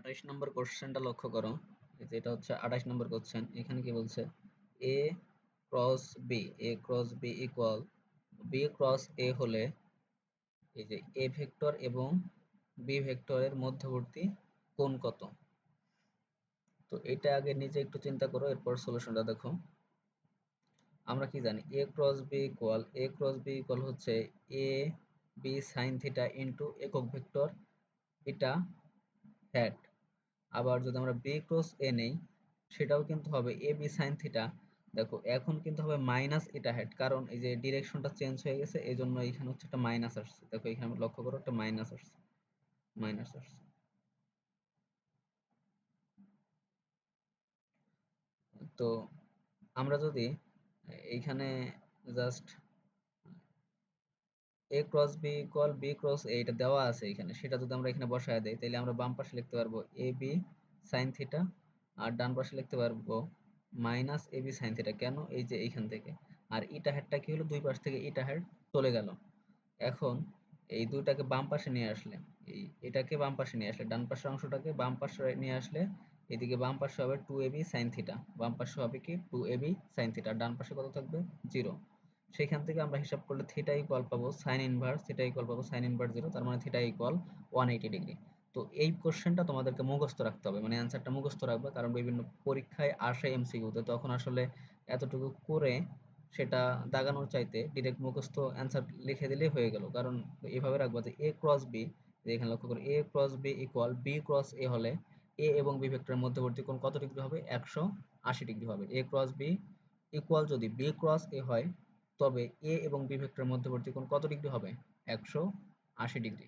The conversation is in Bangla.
আঠাইশ নম্বর কোশ্চেনটা লক্ষ্য করো। এটা হচ্ছে আঠাইশ নম্বর কোশ্চেন এখানে কি বলছে? A cross B A cross B equal B cross A হলে এই যে এ ভেক্টর এবং বি ভেক্টরের মধ্যবর্তী কোণ কত? তো এটা আগে নিজে একটু চিন্তা করো, এরপর সলিউশনটা দেখো। আমরা কি জানি? A cross B equal A cross B equal হচ্ছে A B sine theta into একক ভেক্টর এটা হ্যাট আবার যদি আমরা বি ক্রস এ নেই, সেটাও কিন্তু হবে এ বি সাইন থিটা দেখো, এখন কিন্তু হবে মাইনাস এটা হ্যাট কারণ এই যে ডিরেকশনটা চেঞ্জ হয়ে গেছে এই জন্য এখানে হচ্ছে একটা মাইনাস আসছে। দেখো, এখানে লক্ষ্য করো, একটা মাইনাস আসছে। মাইনাস আসছে। তো আমরা যদি এইখানে just A cross B equal B cross A এটা দেওয়া আছে এখানে। সেটা যদি আমরা এখানে বসায় দেই তাহলে আমরা বাম পাশে লিখতে পারব এ বি সাইন থিটা আর ডান পাশে লিখতে পারব minus A B sine theta কেন? এই যে এইখান থেকে। আর ইটা হেডটা কি হলো? দুই পাশ থেকে ইটা হেড চলে গেল। এখন এই দুইটাকে বাম পাশে নিয়ে আসলে, এই এটাকে বাম পাশে নিয়ে আসলে, ডান পাশের অংশটাকে বাম পাশে নিয়ে আসলে, এদিকে বাম পাশে হবে টু এবি সাইন থিটা বাম পাশে হবে কি? Two A B sine theta ডান পাশে কত থাকবে? জিরো সেখান থেকে আমরা হিসাব করলে থিটা ইকুয়াল পাবো সাইন ইনভার্স থিটা ইকুয়াল পাবো সাইন ইনভার্স জিরো তার মানে theta equal one eighty degree তো এই কোশ্চেনটা তোমাদেরকে মুখস্থ রাখতে হবে মানে অ্যান্সারটা মুখস্থ রাখবে, কারণ বিভিন্ন পরীক্ষায় আসে এমসিকিউতে তখন আসলে এতটুকু করে সেটা দাগানোর চাইতে ডিরেক্ট মুখস্থ অ্যান্সার লিখে দিলেই হয়ে গেল। কারণ এভাবে রাখব যে এ ক্রস বি এখানে লক্ষ্য করি A cross B equal B cross A হলে এ এবং বি ভেক্টরের মধ্যবর্তী কোণ কত ডিগ্রি হবে? একশো আশি ডিগ্রি হবে। এ ক্রস বি ইকুয়াল যদি বি ক্রস এ হয় তবে এ এবং বি ভেক্টরের মধ্যবর্তী কোণ কত ডিগ্রি হবে? একশো আশি ডিগ্রি।